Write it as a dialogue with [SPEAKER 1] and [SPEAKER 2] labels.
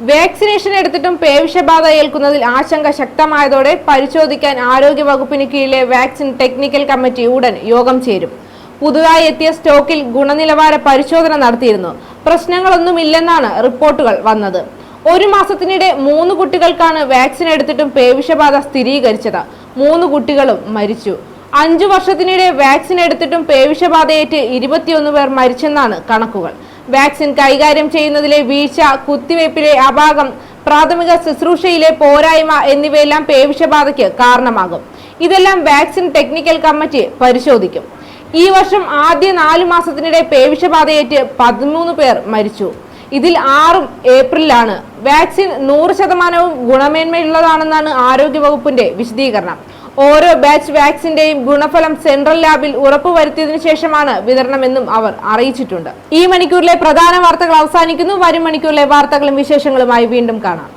[SPEAKER 1] Vaccination എടുത്തിട്ടും പേവിഷബാധ ഏൽക്കുന്നതിൽ ആശങ്ക ശക്തമായതോടെ പരിശോധിക്കാൻ ആരോഗ്യ വകുപ്പിന് കീഴിലെ വാക്സിൻ ടെക്നിക്കൽ കമ്മിറ്റി ഉടൻ യോഗം ചേരും. പുതുതായി എത്തിയ സ്റ്റോക്കിൽ ഗുണനിലവാര പരിശോധന നടത്തിയിരുന്നു. പ്രശ്നങ്ങളൊന്നുമില്ലെന്നാണ് റിപ്പോർട്ടുകൾ വന്നത്. ഒരു മാസത്തിനിടെ മൂന്ന് കുട്ടികൾക്കാണ് വാക്സിൻ എടുത്തിട്ടും പേവിഷബാധ സ്ഥിരീകരിച്ചത്. മൂന്ന് കുട്ടികളും മരിച്ചു. അഞ്ചു വർഷത്തിനിടെ വാക്സിൻ എടുത്തിട്ടും പേവിഷബാധയേറ്റ് ഇരുപത്തിയൊന്ന് പേർ മരിച്ചെന്നാണ് കണക്കുകൾ. വാക്സിൻ കൈകാര്യം ചെയ്യുന്നതിലെ വീഴ്ച കുത്തിവയ്പ്പിലെ അപാകം പ്രാഥമിക ശുശ്രൂഷയിലെ പോരായ്മ എന്നിവയെല്ലാം പേവിഷബാധയ്ക്ക് കാരണമാകും. ഇതെല്ലാം വാക്സിൻ ടെക്നിക്കൽ കമ്മിറ്റി പരിശോധിക്കും. ഈ വർഷം ആദ്യ നാല് മാസത്തിനിടെ പേവിഷബാധയേറ്റ് പതിമൂന്ന് പേർ മരിച്ചു. ഇതിൽ ആറും ഏപ്രിലാണ്. വാക്സിൻ നൂറ് ശതമാനവും ഗുണമേന്മയുള്ളതാണെന്നാണ് ആരോഗ്യവകുപ്പിന്റെ വിശദീകരണം. ഓരോ ബാച്ച് വാക്സിന്റെയും ഗുണഫലം സെൻട്രൽ ലാബിൽ ഉറപ്പുവരുത്തിയതിനു ശേഷമാണ് വിതരണമെന്നും അവർ അറിയിച്ചിട്ടുണ്ട്. ഈ മണിക്കൂറിലെ പ്രധാന വാർത്തകൾ അവസാനിക്കുന്നു. വരും മണിക്കൂറിലെ വാർത്തകളും വിശേഷങ്ങളുമായി വീണ്ടും കാണാം.